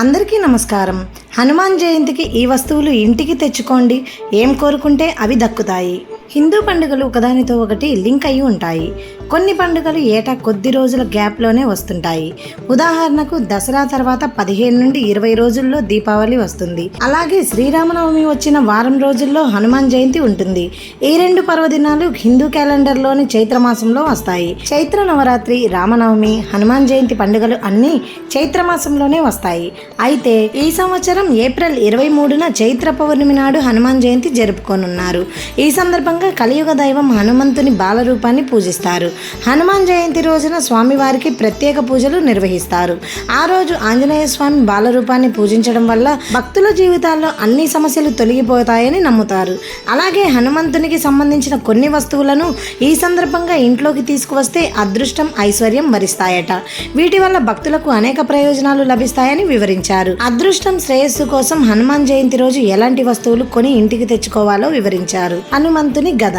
అందరికీ నమస్కారం. హనుమాన్ జయంతికి ఈ వస్తువులు ఇంటికి తెచ్చుకోండి. ఏం కోరుకుంటే అవి దక్కుతాయి. హిందూ పండుగలు ఒకదానితో ఒకటి లింక్ అయి ఉంటాయి. కొన్ని పండుగలు ఏటా కొద్ది రోజుల గ్యాప్లోనే వస్తుంటాయి. ఉదాహరణకు దసరా తర్వాత పదిహేను నుండి ఇరవై రోజుల్లో దీపావళి వస్తుంది. అలాగే శ్రీరామనవమి వచ్చిన వారం రోజుల్లో హనుమాన్ జయంతి ఉంటుంది. ఈ రెండు పర్వదినాలు హిందూ క్యాలెండర్లోని చైత్రమాసంలో వస్తాయి. చైత్ర నవరాత్రి రామనవమి హనుమాన్ జయంతి పండుగలు అన్నీ చైత్రమాసంలోనే వస్తాయి. అయితే ఈ సంవత్సరం ఏప్రిల్ ఇరవై మూడున చైత్ర పౌర్ణమి నాడు హనుమాన్ జయంతి జరుపుకోనున్నారు. ఈ సందర్భంగా కలియుగ దైవం హనుమంతుని బాలరూపాన్ని పూజిస్తారు. హనుమాన్ జయంతి రోజున స్వామివారికి ప్రత్యేక పూజలు నిర్వహిస్తారు. ఆ రోజు ఆంజనేయ స్వామి బాలరూపాన్ని పూజించడం వల్ల భక్తుల జీవితాల్లో అన్ని సమస్యలు తొలగిపోతాయని నమ్ముతారు. అలాగే హనుమంతునికి సంబంధించిన కొన్ని వస్తువులను ఈ సందర్భంగా ఇంట్లోకి తీసుకువస్తే అదృష్టం ఐశ్వర్యం వరిస్తాయట. వీటి వల్ల భక్తులకు అనేక ప్రయోజనాలు లభిస్తాయని వివరించారు. అదృష్టం శ్రేయస్సు కోసం హనుమాన్ జయంతి రోజు ఎలాంటి వస్తువులు కొని ఇంటికి తెచ్చుకోవాలో వివరించారు. హనుమంతుని గద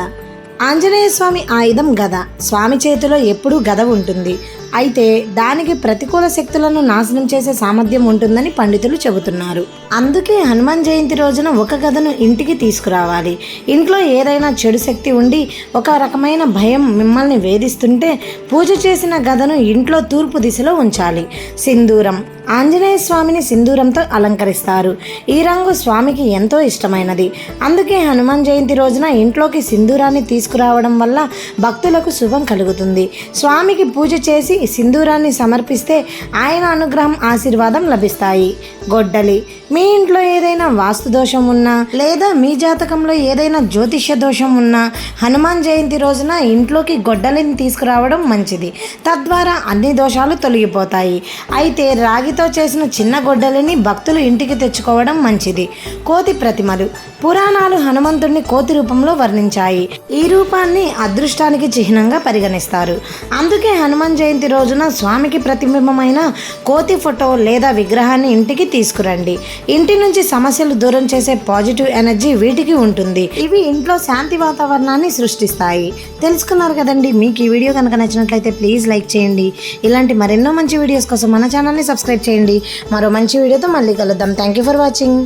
ఆంజనేయ స్వామి ఆయుధం గద. స్వామి చేతిలో ఎప్పుడూ గద ఉంటుంది. అయితే దానికి ప్రతికూల శక్తులను నాశనం చేసే సామర్థ్యం ఉంటుందని పండితులు చెబుతున్నారు. అందుకే హనుమాన్ జయంతి రోజున ఒక కథను ఇంటికి తీసుకురావాలి. ఇంట్లో ఏదైనా చెడు శక్తి ఉండి ఒక రకమైన భయం మిమ్మల్ని వేధిస్తుంటే పూజ చేసిన గదను ఇంట్లో తూర్పు దిశలో ఉంచాలి. సింధూరం. ఆంజనేయ స్వామిని సింధూరంతో అలంకరిస్తారు. ఈ రంగు స్వామికి ఎంతో ఇష్టమైనది. అందుకే హనుమాన్ జయంతి రోజున ఇంట్లోకి సింధూరాన్ని తీసుకురావడం వల్ల భక్తులకు శుభం కలుగుతుంది. స్వామికి పూజ చేసి సింధూరాన్ని సమర్పిస్తే ఆయన అనుగ్రహం ఆశీర్వాదం లభిస్తాయి. గొడ్డలి. మీ ఇంట్లో ఏదైనా వాస్తు దోషం ఉన్నా లేదా మీ జాతకంలో ఏదైనా జ్యోతిష్య దోషం ఉన్నా హనుమాన్ జయంతి రోజున ఇంట్లోకి గొడ్డలిని తీసుకురావడం మంచిది. తద్వారా అన్ని దోషాలు తొలగిపోతాయి. అయితే రాగితో చేసిన చిన్న గొడ్డలిని భక్తులు ఇంటికి తెచ్చుకోవడం మంచిది. కోతి ప్రతిమలు. పురాణాలు హనుమంతుడిని కోతి రూపంలో వర్ణించాయి. ఈ రూపాన్ని అదృష్టానికి చిహ్నంగా పరిగణిస్తారు. అందుకే హనుమాన్ జయంతి రోజున స్వామికి ప్రతిబింబమైన కోతి ఫోటో లేదా విగ్రహాన్ని ఇంటికి తీసుకురండి. ఇంటి నుంచి సమస్యలు దూరం చేసే పాజిటివ్ ఎనర్జీ వీటికి ఉంటుంది. ఇవి ఇంట్లో శాంతి వాతావరణాన్ని సృష్టిస్తాయి. తెలుసుకున్నారు కదండి మీకు ఈ వీడియో కనుక నచ్చినట్లయితే ప్లీజ్ లైక్ చేయండి. ఇలాంటి మరెన్నో మంచి వీడియోస్ కోసం మన ఛానల్ని సబ్స్క్రైబ్ చేయండి. మరో మంచి వీడియోతో మళ్ళీ కలుద్దాం. Thank you for watching